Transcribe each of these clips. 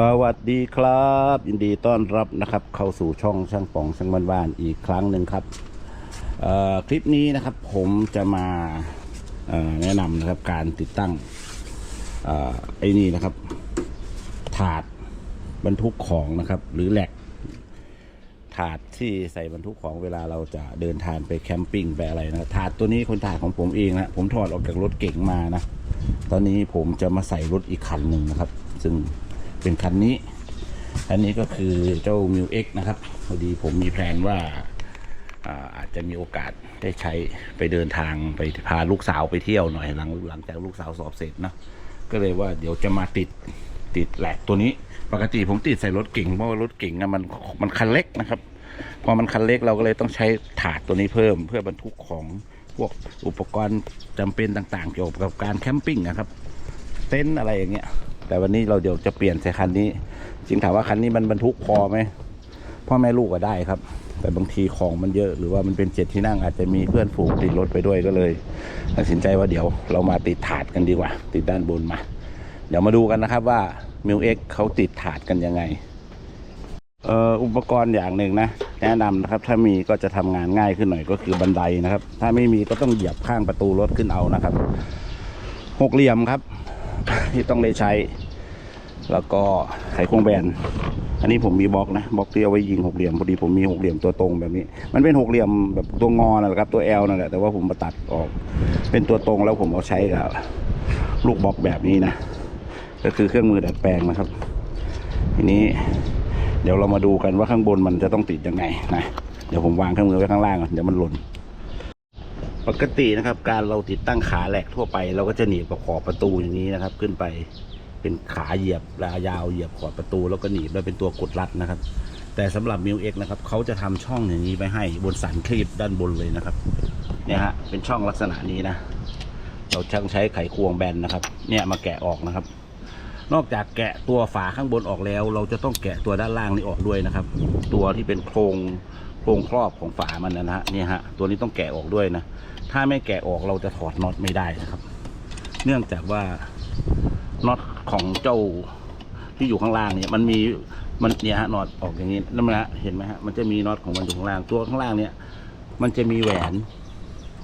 สวัสดีครับ ยินดีต้อนรับนะครับ เข้าสู่ช่องช่างป่องช่างบ้านๆอีกครั้งหนึ่งครับคลิปนี้นะครับผมจะมาแนะนำนะครับการติดตั้งอไอ้นี่นะครับ ถาดบรรทุกของนะครับ หรือแหลกถาดที่ใส่บรรทุกของเวลาเราจะเดินทางไปแคมปิ้งไปอะไรนะถาดตัวนี้คนถาดของผมเองนะผมถอดออกจากรถเก๋งมานะตอนนี้ผมจะมาใส่รถอีกคันหนึ่งนะครับ ซึ่ง เป็นคันนี้ อันนี้ก็คือเจ้า m ิว X นะครับพอดีผมมีแพลนว่าอาจจะมีโอกาสได้ใช้ไปเดินทางไปพาลูกสาวไปเที่ยวหน่อยหลังหลังจากลูกสาวสอบเสร็จนะก็เลยว่าเดี๋ยวจะมาติดติดแหลกตัวนี้ ปกติผมติดใส่รถเก่งเพราะว่ารถเก่งนะมันมันคันเล็กนะครับ พอมันคันเล็กเราก็เลยต้องใช้ถาดตัวนี้เพิ่ม เพื่อบรรทุกของพวกอุปกรณ์จำเป็นต่างๆ เกี่ยวกับการแคมปิ้งนะครับ เต็นท์อะไรอย่างเงี้ย แต่วันนี้เราเดี๋ยวจะเปลี่ยนใส่คันนี้จริงถามว่าคันนี้มันบรรทุกพอไหมพ่อแม่ลูกก็ได้ครับ แต่บางทีของมันเยอะหรือว่ามันเป็นเจ็ดที่นั่งอาจจะมีเพื่อนฝูงติดรถไปด้วยก็เลยตัดสินใจว่าเดี๋ยวเรามาติดถาดกันดีกว่า ติดด้านบนมา เดี๋ยวมาดูกันนะครับว่ามิวเอ็กเขาติดถาดกันยังไงเอ่ออุปกรณ์อย่างหนึ่งนะ แนะนำนะครับถ้ามีก็จะทำงานง่ายขึ้นหน่อยก็คือบันไดนะครับ ถ้าไม่มีก็ต้องเหยียบข้างประตูรถขึ้นเอานะครับหกเหลี่ยมครับ ที่ต้องได้ใช้ แล้วก็ไขควงแบน อันนี้ผมมีบล็อกนะบล็อกที่เอาไว้ยิงหกเหลี่ยมพอดีผมมีหกเหลี่ยมตัวตรงแบบนี้ มันเป็นหกเหลี่ยมแบบตัวงอนนะครับตัว L นั่นแหละแต่ว่าผมมาตัดออก เป็นตัวตรงแล้วผมเอาใช้กับลูกบล็อกแบบนี้นะก็คือเครื่องมือดัดแปลงนะครับ ทีนี้ เดี๋ยวเรามาดูกันว่าข้างบนมันจะต้องติดยังไงนะเดี๋ยวผมวางเครื่องมือไว้ข้างล่างก่อนเดี๋ยวมันหล่น ปกตินะครับ การเราติดตั้งขาแหลกทั่วไป เราก็จะหนีบกับขอบประตูอย่างนี้นะครับ ขึ้นไปเป็นขาเหยียบลายาวเหยียบขอบประตู แล้วก็หนีบแล้วเป็นตัวกดรัดนะครับ แต่สำหรับมิวเอ็กนะครับเขาจะทำช่องอย่างนี้ไว้ให้บนสันคลีบด้านบนเลยนะครับเนี่ยฮะเป็นช่องลักษณะนี้นะ เราช่างใช้ไขควงแบนนะครับ เนี่ยมาแกะออกนะครับ นอกจากแกะตัวฝาข้างบนออกแล้ว เราจะต้องแกะตัวด้านล่างนี้ออกด้วยนะครับ ตัวที่เป็นโครงโครงครอบของฝามันนะฮะเนี่ยฮะตัวนี้ต้องแกะออกด้วยนะ ถ้าไม่แกะออกเราจะถอดน็อตไม่ได้นะครับ เนื่องจากว่าน็อตของเจ้าที่อยู่ข้างล่างเนี่ยมันมีมันเนี่ยฮะน็อตออกอย่างนี้นั่นนะฮะเห็นไหมฮะมันจะมีน็อตของมันอยู่ข้างล่างตัวข้างล่างเนี่ย มันจะมีแหวน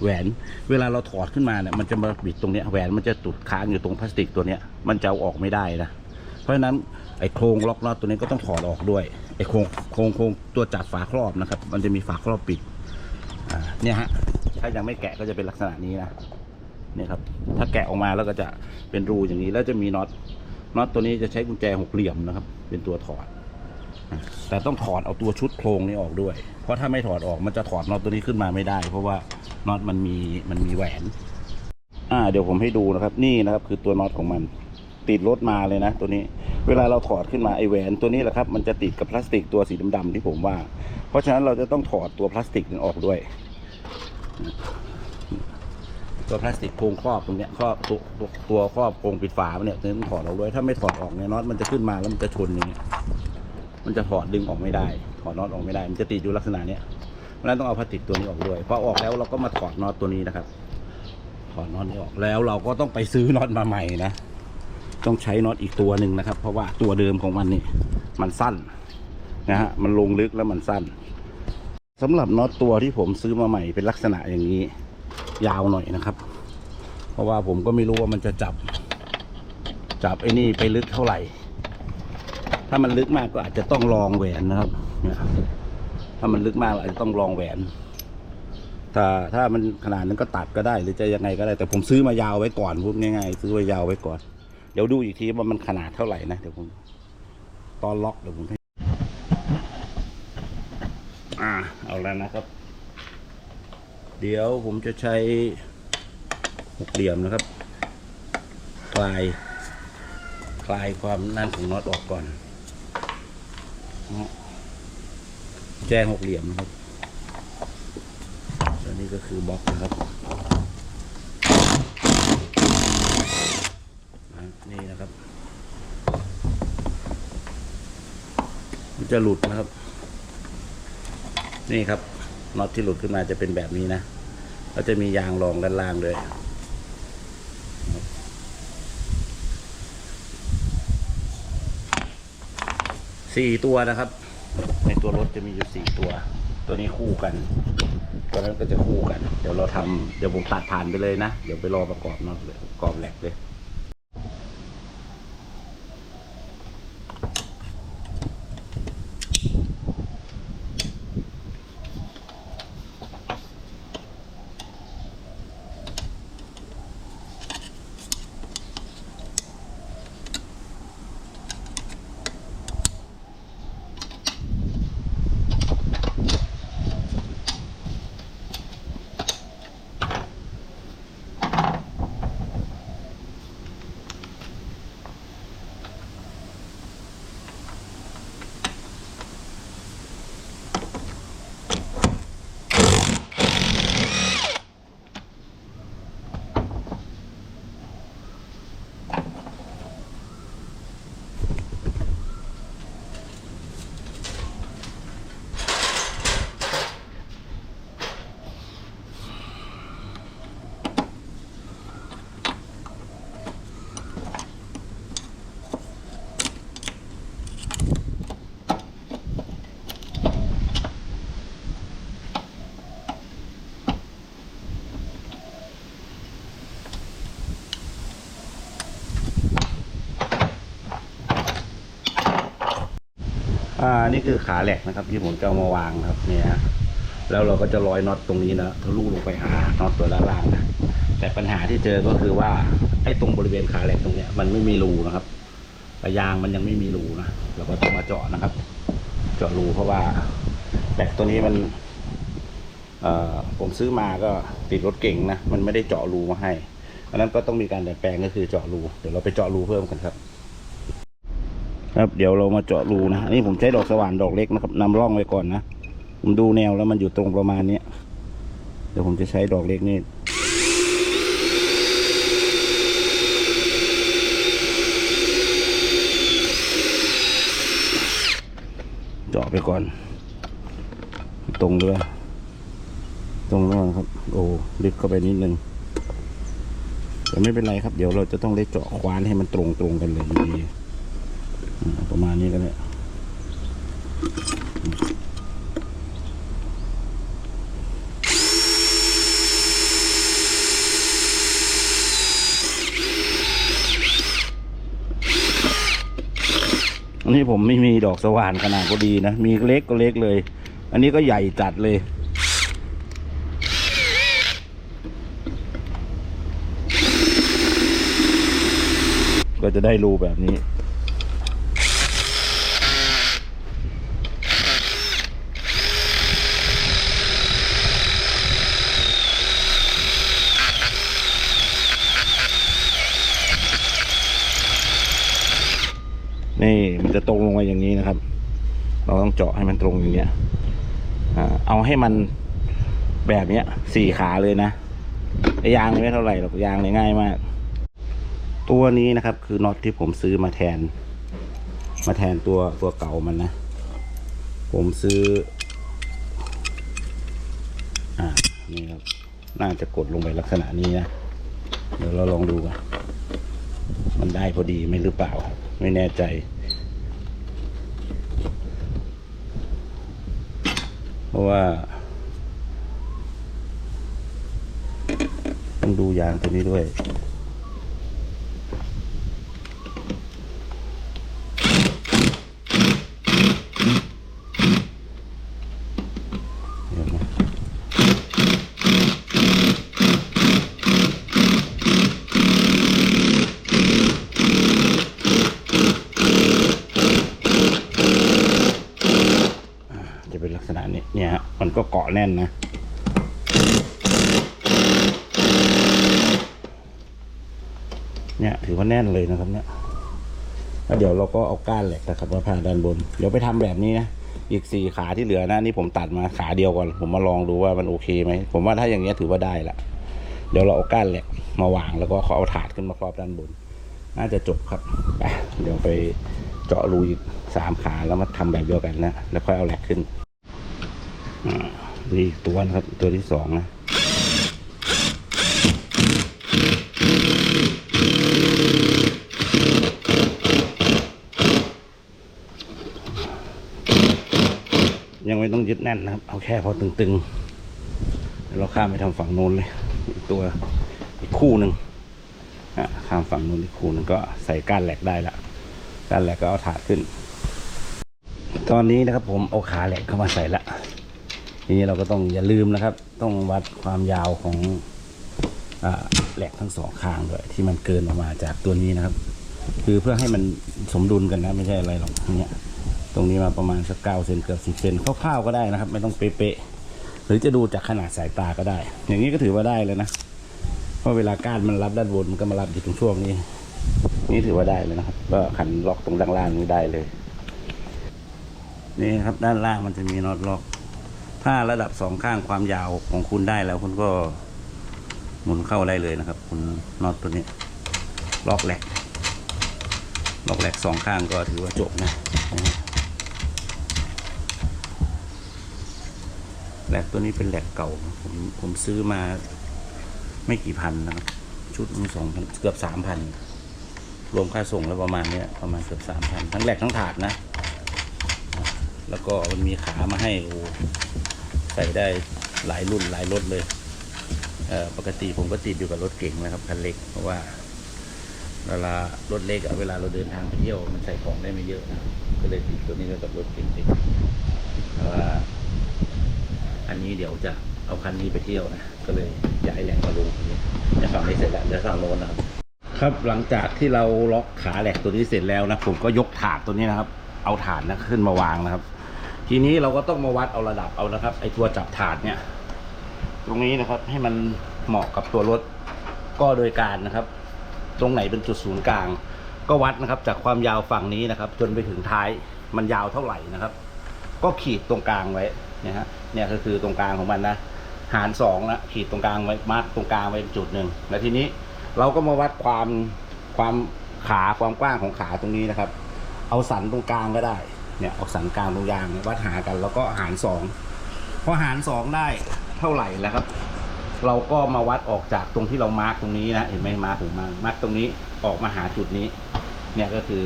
แหวน เวลาเราถอดขึ้นมาเนี่ยมันจะมาบิดตรงเนี้ยแหวนมันจะตุดค้างอยู่ตรงพลาสติกตัวเนี้ยมันจะเอาออกไม่ได้นะเพราะฉะนั้นไอ้โครงล็อกน็อตตัวนี้ก็ต้องถอดออกด้วยไอ้โครงโครงโครงตัวจับฝาครอบนะครับ มันจะมีฝาครอบปิดอ่าเนี่ยฮะ ถ้ายังไม่แกะก็จะเป็นลักษณะนี้นะเนี่ยครับ ถ้าแกะออกมาแล้วก็จะเป็นรูอย่างนี้ แล้วจะมีน็อตน็อตตัวนี้จะใช้กุญแจหกเหลี่ยมนะครับ เป็นตัวถอด แต่ต้องถอดเอาตัวชุดโครงนี้ออกด้วย เพราะถ้าไม่ถอดออกมันจะถอดน็อตตัวนี้ขึ้นมาไม่ได้ เพราะว่าน็อตมันมีมันมีแหวน อ่า เดี๋ยวผมให้ดูนะครับ นี่นะครับคือตัวน็อตของมัน ติดรถมาเลยนะ ตัวนี้ เวลาเราถอดขึ้นมาไอแหวนตัวนี้แหละครับ มันจะติดกับพลาสติกตัวสีดำๆที่ผมว่า เพราะฉะนั้นเราจะต้องถอดตัวพลาสติกนั้นออกด้วย ตัวพลาสติกโครงครอบตรงเนี้ยครอบตัวตัวครอบโครงปิดฝาเนี่ยต้องถอดออกด้วยถ้าไม่ถอดออกเนี่ยน็อตมันจะขึ้นมาแล้วมันจะชนอย่างเงี้ยมันจะถอดดึงออกไม่ได้ ถอดน็อตออกไม่ได้ มันจะติดอยู่ลักษณะเนี้ยเพราะฉะนั้นต้องเอาพลาสติกตัวนี้ออกด้วยพอออกแล้วเราก็มาถอดน็อตตัวนี้นะครับ ถอดน็อตนี้ออกแล้วเราก็ต้องไปซื้อน็อตมาใหม่นะต้องใช้น็อตอีกตัวหนึ่งนะครับ เพราะว่าตัวเดิมของมันนี่มันสั้นนะฮะมันลงลึกแล้วมันสั้น สำหรับน็อตตัวที่ผมซื้อมาใหม่เป็นลักษณะอย่างนี้ ยาวหน่อยนะครับ เพราะว่าผมก็ไม่รู้ว่ามันจะจับ จับไอ้นี่ไปลึกเท่าไหร่ ถ้ามันลึกมากก็อาจจะต้องลองแหวนนะครับเนี่ยถ้ามันลึกมากอาจจะต้องลองแหวน ถ้าถ้ามันขนาดนั้นก็ตัดก็ได้ หรือจะยังไงก็ได้ แต่ผมซื้อมายาวไว้ก่อนพูดง่ายๆซื้อไว้ยาวไว้ก่อน เดี๋ยวดูอีกทีว่ามันขนาดเท่าไหร่นะเดี๋ยวผมตอนล็อกเดี๋ยวผม อ่าเอาแล้วนะครับ เดี๋ยวผมจะใช้หกเหลี่ยมนะครับ คลาย คลายความนั่นของน็อตออกก่อนแจ้งหกเหลี่ยมนะครับแล้วนี่ก็คือบล็อกนะครับนะนี่นะครับ มันจะหลุดนะครับ นี่ครับน็อตที่หลุดขึ้นมาจะเป็นแบบนี้นะแล้วจะมียางรองด้านล่างด้วยสี่ตัวนะครับ ในตัวรถจะมีอยู่สี่ตัว ตัวนี้คู่กัน ตัวนั้นก็จะคู่กัน เดี๋ยวเราทำเดี๋ยวผมตัดผ่านไปเลยนะ เดี๋ยวไปรอประกอบเนาะประกอบแหลกเลย อ่านี่คือขาแหลกนะครับ ที่ผมจะเอามาวางครับ เนี่ยฮะแล้วเราก็จะร้อยน็อตตรงนี้นะทะลุลงไปหาน็อตตัวด้านล่างนะแต่ปัญหาที่เจอก็คือว่าไอ้ตรงบริเวณขาแหลกตรงเนี้ยมันไม่มีรูนะครับแต่ยางมันยังไม่มีรูนะเราก็ต้องมาเจาะนะครับ เจาะรูเพราะว่าแหลกตัวนี้มันเอ่อผมซื้อมาก็ติดรถเก่งนะ มันไม่ได้เจาะรูมาให้อันนั้นก็ต้องมีการดัดแปลงก็คือเจาะรู เดี๋ยวเราไปเจาะรูเพิ่มกันครับ ครับเดี๋ยวเรามาเจาะรูนะอันนี้ผมใช้ดอกสว่านดอกเล็กนะครับนำร่องไว้ก่อนนะผมดูแนวแล้วมันอยู่ตรงประมาณเนี้ยเดี๋ยวผมจะใช้ดอกเล็กนี่เจาะไปก่อน ตรงด้วยตรงร่องครับ โอ้ลึกเข้าไปนิดนึงแต่ไม่เป็นไรครับ เดี๋ยวเราจะต้องได้เจาะควานให้มันตรงตรงๆกันเลยดี ประมาณนี้ก็ได้อันนี้ผมไม่มีดอกสว่านขนาดก็ดีนะ มีเล็กก็เล็กเลย อันนี้ก็ใหญ่จัดเลยก็จะได้รูแบบนี้ นี่มันจะตรงลงมาอย่างนี้นะครับ เราต้องเจาะให้มันตรงอย่างเงี้ยอเอาให้มันแบบเนี้ยสี่ขาเลยนะยางไม่เท่าไหร่หรอกยางเนี่ยง่ายมาก ตัวนี้นะครับคือน็อตที่ผมซื้อมาแทน มาแทนตัวตัวเก่ามันนะ ผมซื้อ อ่านี่ครับน่าจะกดลงไปลักษณะนี้นะ เดี๋ยวเราลองดูกันมันได้พอดีไหมหรือเปล่า ไม่แน่ใจ เพราะว่า ต้องดูยางตัวนี้ด้วย เดี๋ยวนะอ่าจะเป็นลักษณะนี้ เนี่ยฮะ มันก็เกาะ แน่นนะ เนี่ยถือว่าแน่นเลยนะครับเนี่ยแล้วเดี๋ยวเราก็เอาก้านเหล็กนะครับมาผ่าด้านบน เดี๋ยวไปทำแบบนี้นะอีกสี่ขาที่เหลือนะนี่ผมตัดมาขาเดียวก่อน ผมมาลองดูว่ามันโอเคไหมผมว่าถ้าอย่างเงี้ยถือว่าได้ละเดี๋ยวเราเอาก้านเหล็กมาวางแล้วก็เขาเอาถาดขึ้นมาครอบด้านบน น่าจะจบครับไปเดี๋ยวไปเจาะรูอีกสามขาแล้วมาทำแบบเดียวกันนะแล้วค่อยเอาเหลกขึ้นอ่า นี่อีกตัวนะครับ ตัวที่สองนะยังไม่ต้องยึดแน่นนะครับ เอาแค่พอตึงๆเดี๋ยวเราข้ามไปทำฝั่งโน้นเลย อีกตัวอีกคู่หนึ่งข้ามฝั่งโน้นอีกคู่หนึ่งก็ใส่ก้านแหลกได้ละก้านแหลกก็เอาถาดขึ้น ตอนนี้นะครับผมเอาขาแหลกเข้ามาใส่ละ ทีนี้เราก็ต้องอย่าลืมนะครับ ต้องวัดความยาวของอแหลกทั้งสองข้างด้วยที่มันเกินออกมาจากตัวนี้นะครับ คือเพื่อให้มันสมดุลกันนะไม่ใช่อะไรหรอกเนี่ยตรงนี้มาประมาณสักเก้าเซนเกือบสิบเซนคร่าวๆก็ได้นะครับ ไม่ต้องเป๊ะๆหรือจะดูจากขนาดสายตาก็ได้ อย่างนี้ก็ถือว่าได้เลยนะเพราะเวลาก้านมันรับด้านบนมันก็มารับอยู่ตรงช่วงนี้ นี่ถือว่าได้เลยนะครับ ก็ขันล็อกตรงด้านล่างนี้ได้เลย นี่ครับด้านล่างมันจะมีน็อตล็อก ถ้าระดับสองข้างความยาวของคุณได้แล้วคุณก็หมุนเข้าได้เลยนะครับ คุณน็อตตัวนี้ล็อกแหลกล็อกแหลกสองข้างก็ถือว่าจบนะแหลกตัวนี้เป็นแหลกเก่า ผมผมซื้อมาไม่กี่พันนะครับ ชุดนึงสองพันเกือบสามพันรวมค่าส่งแล้วประมาณเนี้ยประมาณเกือบสามพันทั้งแหลกทั้งถาดนะ แล้วก็มันมีขามาให้โอ้ ใส่ได้หลายรุ่นหลายรถเลยเปกติผมก็ติดอยู่กับรถเก่งนะครับคันเล็กเพราะว่าเวลารถเล็กเวลาเราเดินทางไปเที่ยวมันใส่ของได้ไม่เยอะนะก็เลยติดตัวนี้ไว้กับรถเก่งติดแต่ว่าอันนี้เดี๋ยวจะเอาคันนี้ไปเที่ยวนะก็เลยย้ายแหลกมาลงตรงนี้จะฝั่งนี้เสร็จแล้วเดี๋ยวฝั่งโน้นนะครับ ครับหลังจากที่เราล็อกขาแหลกตัวนี้เสร็จแล้วนะผมก็ยกถาดตัวนี้นะครับ เอาถาดนะขึ้นมาวางนะครับ ทีนี้เราก็ต้องมาวัดเอาระดับเอานะครับ ไอตัวจับถาดเนี่ย ตรงนี้นะครับให้มันเหมาะกับตัวรถก็โดยการนะครับ ตรงไหนเป็นจุดศูนย์กลาง ก็วัดนะครับ จากความยาวฝั่งนี้นะครับ จนไปถึงท้ายมันยาวเท่าไหร่นะครับ ก็ขีดตรงกลางไว้เนี่ยฮะเนี่ยก็คือตรงกลางของมันนะหารสองนะขีดตรงกลางไว้มาร์กตรงกลางไว้จุดหนึ่งแล้วทีนี้เราก็มาวัดความความขาความกว้างของขาตรงนี้นะครับ เอาสันตรงกลางก็ได้ เนี่ยเอาสันกลางตรงยางวัดหากัน แล้วก็หารสองพอหารสองได้เท่าไหร่แล้วครับ เราก็มาวัดออกจากตรงที่เรามาร์กตรงนี้นะเห็นไหมมาร์กผมมามาร์กตรงนี้ออกมาหาจุดนี้ เนี่ยก็คือ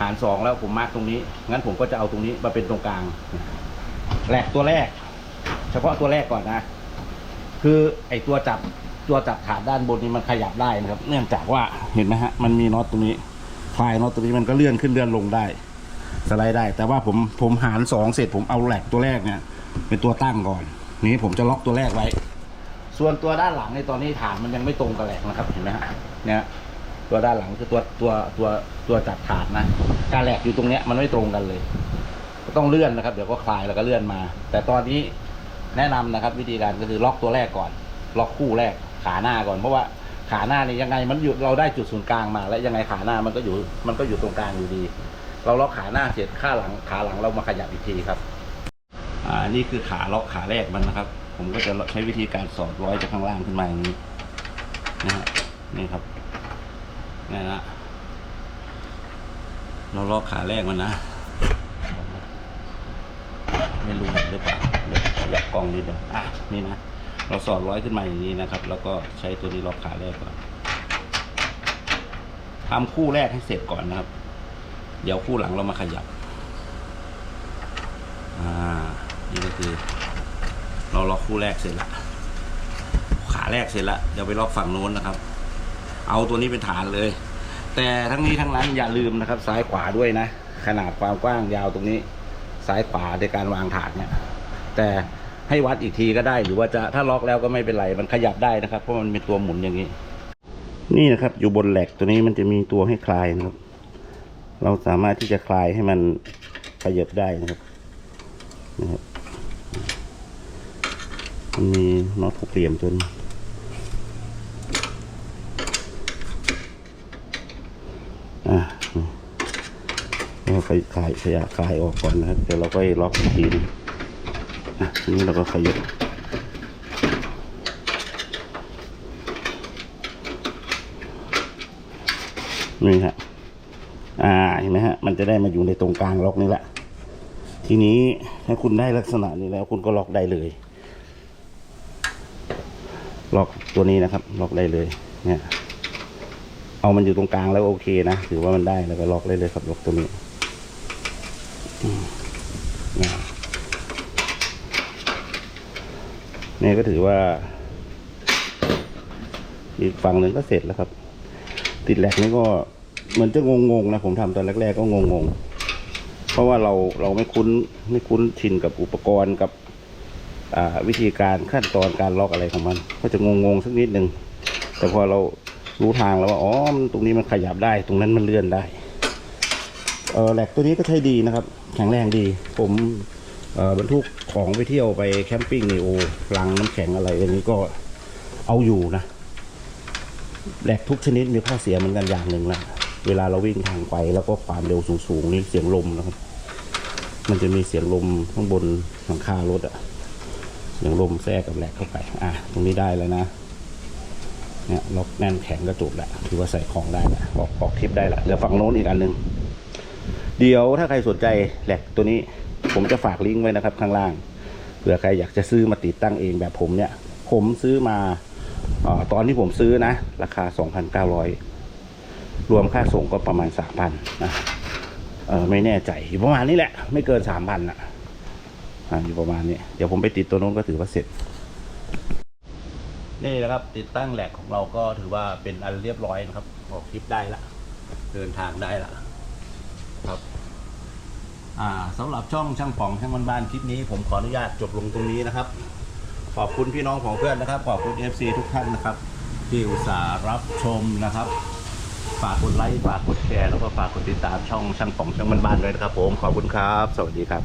หารสองแล้วผมมาร์กตรงนี้ งั้นผมก็จะเอาตรงนี้มาเป็นตรงกลางแหลกตัวแรก เฉพาะตัวแรกก่อนนะ คือไอตัวจับตัวจับขาด้านบนนี้มันขยับได้นะครับ เนื่องจากว่าเห็นไหมฮะมันมีน็อตตรงนี้คลายน็อตตรงนี้มันก็เลื่อนขึ้นเลื่อนลงได้ สไลด์ได้ แต่ว่าผมผมหารสองเสร็จผมเอาแหลกตัวแรกเนี่ยเป็นตัวตั้งก่อน นี้ผมจะล็อกตัวแรกไว้ ส่วนตัวด้านหลังในตอนนี้ฐานมันยังไม่ตรงกับแหลกนะครับเห็นไหมฮะเนี่ยตัวด้านหลังคือตัวตัวตัวตัวจับฐานนะการแหลกอยู่ตรงเนี้ยมันไม่ตรงกันเลย ก็ต้องเลื่อนนะครับ เดี๋ยวก็คลายแล้วก็เลื่อนมา แต่ตอนนี้แนะนำนะครับ วิธีการก็คือล็อกตัวแรกก่อน ล็อกคู่แรกขาหน้าก่อนเพราะว่าขาหน้านี่ยังไงมันอยู่เราได้จุดศูนย์กลางมา แล้วยังไงขาหน้ามันก็อยู่มันก็อยู่ตรงกลางอยู่ดี เราล็อกขาหน้าเสร็จขาหลังขาหลังเรามาขยับอีกทีครับ อ่านี่คือขาล็อกขาแรกมันนะครับ ผมก็จะใช้วิธีการสอดร้อยจากข้างล่างขึ้นมาอย่างนี้นะฮะนี่ครับนี่นะเราล็อกขาแรกมันนะไม่รู้เห็นหรือเปล่าเดี๋ยวขยับกล้องนิดเดียวอะนี่นะเราสอดร้อยขึ้นมาอย่างนี้นะครับ แล้วก็ใช้ตัวนี้ล็อกขาแรกก่อนทำคู่แรกให้เสร็จก่อนนะครับ เดี๋ยวคู่หลังเรามาขยับ อ่า นี่ก็คือ เราล็อกคู่แรกเสร็จละขาแรกเสร็จละเดี๋ยวไปล็อกฝั่งโน้นนะครับ เอาตัวนี้เป็นฐานเลย แต่ทั้งนี้ทั้งนั้นอย่าลืมนะครับ ซ้ายขวาด้วยนะ ขนาดความกว้างยาวตรงนี้ ซ้ายขวาในการวางฐานเนี่ย แต่ให้วัดอีกทีก็ได้ หรือว่าจะถ้าล็อกแล้วก็ไม่เป็นไร มันขยับได้นะครับ เพราะมันเป็นตัวหมุนอย่างนี้ นี่นะครับ อยู่บนแหลกตัวนี้มันจะมีตัวให้คลายนะครับ เราสามารถที่จะคลายให้มันขยับได้นะครับนะครับมันมีน็อตหกเหลี่ยมตัวนี้อะเราคลายคลายขยะคลายออกก่อนนะครับเดี๋ยวเราก็ล็อกทีนอะทีนี้เราก็ขยับนี่ฮะ อ่าเห็นไหมฮะมันจะได้มาอยู่ในตรงกลางล็อกนี่แหละ ทีนี้ถ้าคุณได้ลักษณะนี้แล้ว คุณก็ล็อกได้เลย ล็อกตัวนี้นะครับ ล็อกได้เลย เนี่ย เอามันอยู่ตรงกลางแล้วโอเคนะถือว่ามันได้แล้วก็ล็อกได้เลยครับล็อกตัวนี้นี่ก็ถือว่า อีกฝั่งหนึ่งก็เสร็จแล้วครับ ติดแหลกนี่ก็ มือนจะงงๆนะผมทำตอนแรกๆก็งงๆ เพราะว่าเราเราไม่คุ้นไม่คุ้นชินกับอุปกรณ์กับอ่าวิธีการขั้นตอนการล็อกอะไรของมัน ก็จะงงๆสักนิดหนึ่งแต่พอเรารู้ทางแล้วว่าอ๋อตรงนี้มันขยับได้ ตรงนั้นมันเลื่อนได้เออแหลกตัวนี้ก็ใช้ดีนะครับ แข็งแรงดี ผมเออบรรทุกของไปเที่ยวไปแคมปิ้งนี่โอ้ลังน้ำแข็งอะไรอย่างนี้ก็เอาอยู่นะแหลกทุกชนิดมีข้อเสียเหมือนกันอย่างหนึ่งนะ เวลาเราวิ่งทางไปแล้วก็ความเร็วสูงๆนี่เสียงลมนะครับ มันจะมีเสียงลมข้างบนหลังคารถอะเสียงลมแทรกกับแหลกเข้าไป อะ ตรงนี้ได้แล้วนะ เนี่ยล็อกแน่นแข็งกระจุกแหละถือว่าใส่ของได้ละออกออกทิปได้ละเหลือฝั่งโน้นอีกอันหนึ่งเดี๋ยวถ้าใครสนใจแหลกตัวนี้ผมจะฝากลิงก์ไว้นะครับข้างล่างเผื่อใครอยากจะซื้อมาติดตั้งเองแบบผมเนี่ย ผมซื้อมาอาตอนที่ผมซื้อนะ ราคา 2,900 รวมค่าส่งก็ประมาณ3,000นนะเออไม่แน่ใจอยู่ประมาณนี้แหละ ไม่เกิน3,000อะอ่าอยู่ประมาณนี้เดี๋ยวผมไปติดตัวโน้นก็ถือว่าเสร็จ นี่นะครับ ติดตั้งแหลกของเราก็ถือว่าเป็นอันเรียบร้อยนะครับ ออกคลิปได้ละเดินทางได้ละครับอ่าสำหรับช่องช่างป่องช่างบ้านๆคลิปนี้ผมขออนุญาตจบลงตรงนี้นะครับ ขอบคุณพี่น้องของเพื่อนนะครับ ขอบคุณ FC ทุกท่านนะครับ ที่อุตส่าห์รับชมนะครับ ฝากกดไลค์ฝากกดแชร์แล้วก็ฝากกดติดตามช่องช่างป่องช่างบ้านๆด้วยนะครับผมขอบคุณครับ สวัสดีครับ